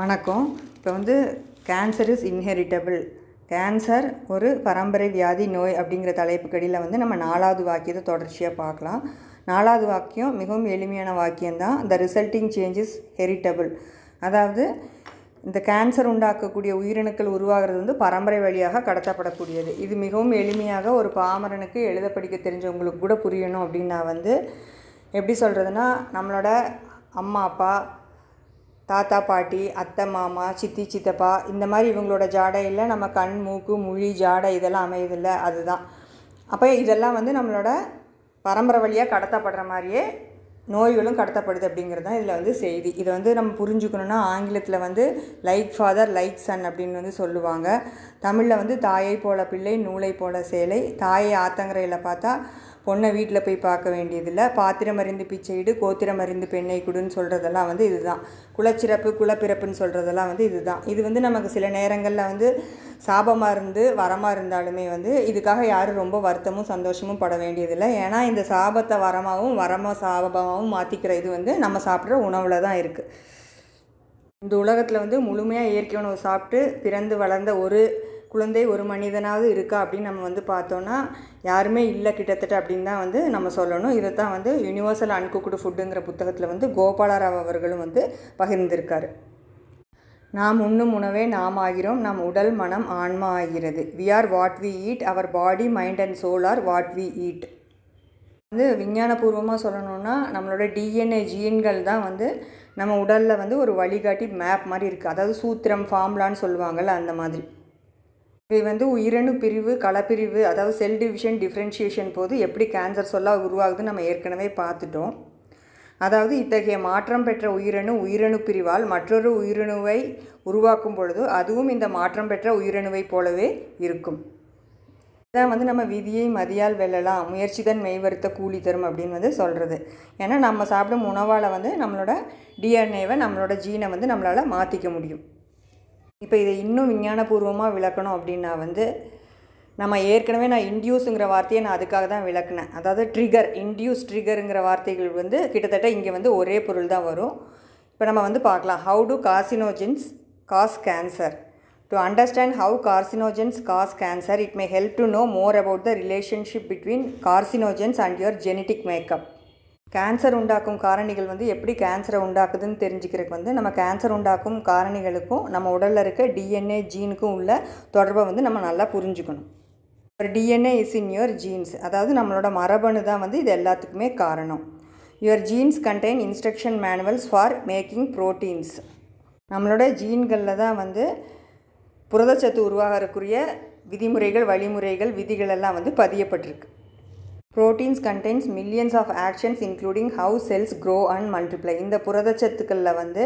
வணக்கம். இப்போ வந்து கேன்சர் இஸ் இன்ஹெரிட்டபிள் கேன்சர் ஒரு பரம்பரை வியாதி நோய் அப்படிங்கிற தலைப்புக்கடியில் வந்து நம்ம நாலாவது வாக்கியத்தை தொடர்ச்சியாக பார்க்கலாம். நாலாவது வாக்கியம் மிகவும் எளிமையான வாக்கியம்தான். த ரிசல்ட்டிங் சேஞ்சஸ் ஹெரிட்டபிள் அதாவது இந்த கேன்சர் உண்டாக்கக்கூடிய உயிரணுக்கள் உருவாகிறது வந்து பரம்பரை வழியாக கடத்தப்படக்கூடியது. இது மிகவும் எளிமையாக ஒரு பாமரனுக்கு எழுத படிக்க தெரிஞ்சவங்களுக்கு கூட புரியணும் அப்படின்னா வந்து எப்படி சொல்கிறதுனா நம்மளோட அம்மா அப்பா தாத்தா பாட்டி அத்தை மாமா சித்தி சித்தப்பா இந்த மாதிரி இவங்களோட ஜாடையில் நம்ம கண் மூக்கு மொழி ஜாடை இதெல்லாம் அமையுதில்ல அதுதான். அப்போ இதெல்லாம் வந்து நம்மளோட பரம்பரை வழியாக கடத்தப்படுற மாதிரியே நோய்களும் கடத்தப்படுது அப்படிங்கிறது தான் இதில் வந்து செய்தி. இதை வந்து நம்ம புரிஞ்சுக்கணுன்னா ஆங்கிலத்தில் வந்து லைக் ஃபாதர் லைக் சன் அப்படின்னு வந்து சொல்லுவாங்க. தமிழில் வந்து தாயை போல பிள்ளை நூலை போல சேலை தாயை ஆத்தங்கரையில் பார்த்தா பொண்ணை வீட்டில் போய் பார்க்க வேண்டியதில்லை. பாத்திரம் அறிந்து பிச்சையிடு கோத்திரம் அறிந்து பெண்ணை குடுன்னு சொல்கிறதெல்லாம் வந்து இதுதான். குலச்சிறப்பு குலப்பிறப்புன்னு சொல்கிறதெல்லாம் வந்து இதுதான். இது வந்து நமக்கு சில நேரங்களில் வந்து சாபமாக இருந்து வரமாக இருந்தாலுமே வந்து இதுக்காக யாரும் ரொம்ப வருத்தமும் சந்தோஷமும் பட வேண்டியதில்லை. ஏன்னா இந்த சாபத்தை வரமாகவும் வரமாக சாபமாகவும் மாற்றிக்கிற இது வந்து நம்ம சாப்பிட்ற உணவில் தான் இருக்குது இந்த உலகத்தில் வந்து முழுமையாக இயற்கை உணவு சாப்பிட்டு பிறந்து வளர்ந்த ஒரு குழந்தை ஒரு மனிதனாவது இருக்கா அப்படின்னு நம்ம வந்து பார்த்தோன்னா யாருமே இல்லை கிட்டத்தட்ட அப்படின்னு தான் வந்து நம்ம சொல்லணும். இதை தான் வந்து யூனிவர்சல் அன்குக்குடு ஃபுட்டுங்கிற புத்தகத்தில் வந்து கோபாலராவ் அவர்களும் வந்து பகிர்ந்திருக்காரு. நாம் உண்ணும் உணவே நாம் ஆகிறோம் நம் உடல் மனம் ஆன்மா ஆகிறது. We are what we eat our body mind and soul are what we eat வந்து விஞ்ஞானபூர்வமாக சொல்லணும்னா நம்மளோட டிஎன்ஏ ஜீன்கள் தான் வந்து நம்ம உடலில் வந்து ஒரு வழிகாட்டி மேப் மாதிரி இருக்குது அதாவது சூத்திரம் ஃபார்ம்லான்னு சொல்லுவாங்கள்ல அந்த மாதிரி. இது வந்து உயிரணு பிரிவு களப்பிரிவு அதாவது செல் டிவிஷன் டிஃப்ரென்ஷியேஷன் போது எப்படி கேன்சர் சொல்லாக உருவாகுதுன்னு நம்ம ஏற்கனவே பார்த்துட்டோம். அதாவது இத்தகைய மாற்றம் பெற்ற உயிரணு உயிரணு பிரிவால் மற்றொரு உயிரணுவை உருவாக்கும் பொழுது அதுவும் இந்த மாற்றம் பெற்ற உயிரணுவை போலவே இருக்கும். இதான் வந்து நம்ம விதியை மதியால் வெல்லலாம் முயற்சிதான் மெய்வருத்த கூலி தரும் அப்படின்னு வந்து சொல்கிறது ஏன்னா நம்ம சாப்பிடும் உணவால் வந்து நம்மளோட டிஎன்ஏவை நம்மளோட ஜீனை வந்து நம்மளால் மாற்றிக்க முடியும். இப்போ இதை இன்னும் விஞ்ஞானபூர்வமாக விளக்கணும் அப்படின்னா வந்து நம்ம ஏற்கனவே நான் இன்டியூஸுங்கிற வார்த்தையை நான் அதுக்காக தான் விளக்குனேன். அதாவது ட்ரிகர் இன்டியூஸ் ட்ரிகருங்கிற வார்த்தைகள் வந்து கிட்டத்தட்ட இங்கே வந்து ஒரே பொருள் தான் வரும். இப்போ நம்ம வந்து பார்க்கலாம். How to carcinogens cause cancer to understand how carcinogens cause cancer it may help to know more about the relationship between carcinogens and your genetic makeup cancer உண்டாக்கும் காரணிகள் வந்து எப்படி கேன்சரை உண்டாக்குதுன்னு தெரிஞ்சுக்கிறதுக்கு வந்து நம்ம கேன்சர் உண்டாக்கும் காரணிகளுக்கும் நம்ம உடலில் இருக்க டிஎன்ஏ ஜீனுக்கும் உள்ள தொடர்பை வந்து நம்ம நல்லா புரிஞ்சுக்கணும். ஒரு DNA is in your genes அதாவது நம்மளோட மரபணு தான் வந்து இது எல்லாத்துக்குமே காரணம். Your genes contain instruction manuals for making proteins நம்மளோட ஜீன்களில் தான் வந்து புரதச்சத்து உருவாகக்கூடிய விதிமுறைகள் வழிமுறைகள் விதிகள் எல்லாம் வந்து பதியப்பட்டிருக்கு. Proteins contents millions of actions including how cells grow and multiply இந்த புரதச்சத்துக்களில் வந்து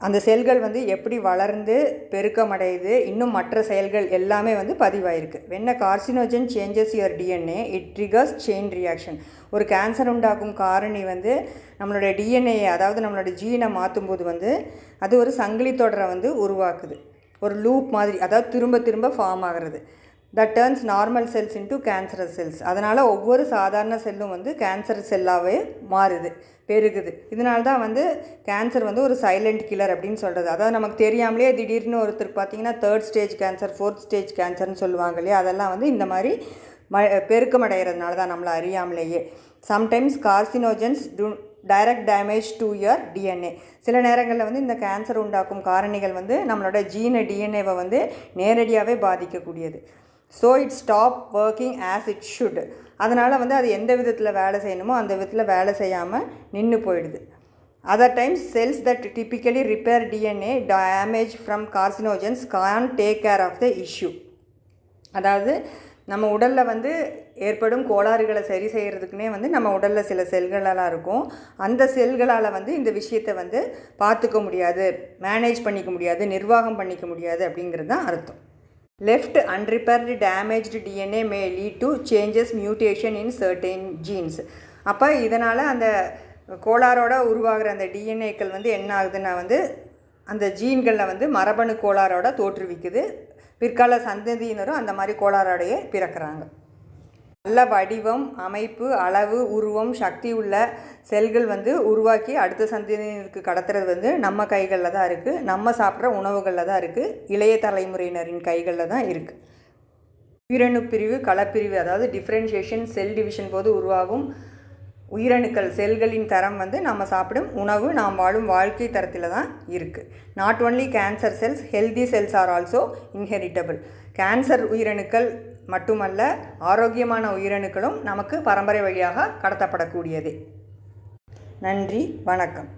அந்த செல்கள் வந்து எப்படி வளர்ந்து பெருக்கமடையுது இன்னும் மற்ற செயல்கள் எல்லாமே வந்து பதிவாயிருக்கு. When a carcinogen changes your DNA it triggers chain reaction ஒரு கேன்சர் உண்டாக்கும் காரணி வந்து நம்மளோட டிஎன்ஏ அதாவது நம்மளோட ஜீனை மாற்றும்போது வந்து அது ஒரு சங்கிலி தொடரை வந்து உருவாக்குது. ஒரு லூப் மாதிரி அதாவது திரும்ப திரும்ப ஃபார்ம் ஆகிறது. That turns normal cells into cancerous cells அதனால் ஒவ்வொரு சாதாரண செல்லும் வந்து கேன்சர் செல்லாகவே மாறுது பெருகுது. இதனால தான் வந்து கேன்சர் வந்து ஒரு சைலண்ட் கில்லர் அப்படின்னு சொல்கிறது அதாவது நமக்கு தெரியாமலே திடீர்னு ஒருத்தர் பார்த்தீங்கன்னா third stage cancer fourth stage கேன்சர்னு சொல்லுவாங்க இல்லையா? அதெல்லாம் வந்து இந்த மாதிரி ம பெருக்கமடைகிறதுனால தான் நம்மளை அறியாமலேயே. Sometimes carcinogens do direct damage to your DNA சில நேரங்களில் வந்து இந்த கேன்சர் உண்டாக்கும் காரணிகள் வந்து நம்மளோட ஜீனை டிஎன்ஏவை வந்து நேரடியாகவே பாதிக்கக்கூடியது. So it stop working as it should அதனால் வந்து அது எந்த விதத்தில் வேலை செய்யணுமோ அந்த விதத்தில் வேலை செய்யாமல் நின்று போயிடுது. Other times cells that typically repair DNA damage from carcinogens can't take care of the issue அதாவது நம்ம உடலில் வந்து ஏற்படும் கோளாறுகளை சரி செய்கிறதுக்குனே வந்து நம்ம உடலில் சில செல்களெல்லாம் இருக்கும். அந்த செல்களால் வந்து இந்த விஷயத்தை வந்து பார்த்துக்க முடியாது மேனேஜ் பண்ணிக்க முடியாது நிர்வாகம் பண்ணிக்க முடியாது அப்படிங்கிறது தான் அர்த்தம். Left unrepaired damaged DNA may lead to changes mutation in certain genes அப்போ இதனால் அந்த கோளாரோட உருவாகிற அந்த டிஎன்ஏக்கள் வந்து என்ன ஆகுதுன்னா வந்து அந்த ஜீன்களில் வந்து மரபணு கோளாரோட தோற்றுவிக்குது. பிற்கால சந்ததியினரும் அந்த மாதிரி கோளாரோடையே பிறக்கிறாங்க. நல்ல வடிவம் அமைப்பு அளவு உருவம் சக்தி உள்ள செல்கள் வந்து உருவாக்கி அடுத்த சந்ததியினருக்கு கடத்துறது வந்து நம்ம கைகளில் தான் இருக்குது நம்ம சாப்பிட்ற உணவுகளில் தான் இருக்குது இளைய தலைமுறையினரின் கைகளில் தான் இருக்குது உயிரணு பிரிவு களப்பிரிவு அதாவது டிஃப்ரென்ஷியேஷன் செல் டிவிஷன் போது உருவாகும் உயிரணுக்கள் செல்களின் தரம் வந்து நம்ம சாப்பிடும் உணவு நாம் வாழும் வாழ்க்கை தரத்தில் தான் இருக்குது not only cancer cells healthy cells are also inheritable cancer உயிரணுக்கள் மட்டுமல்ல ஆரோக்கியமான உயிரணுக்களும் நமக்கு பரம்பரை வழியாக கடத்தப்படக்கூடியது. நன்றி வணக்கம்.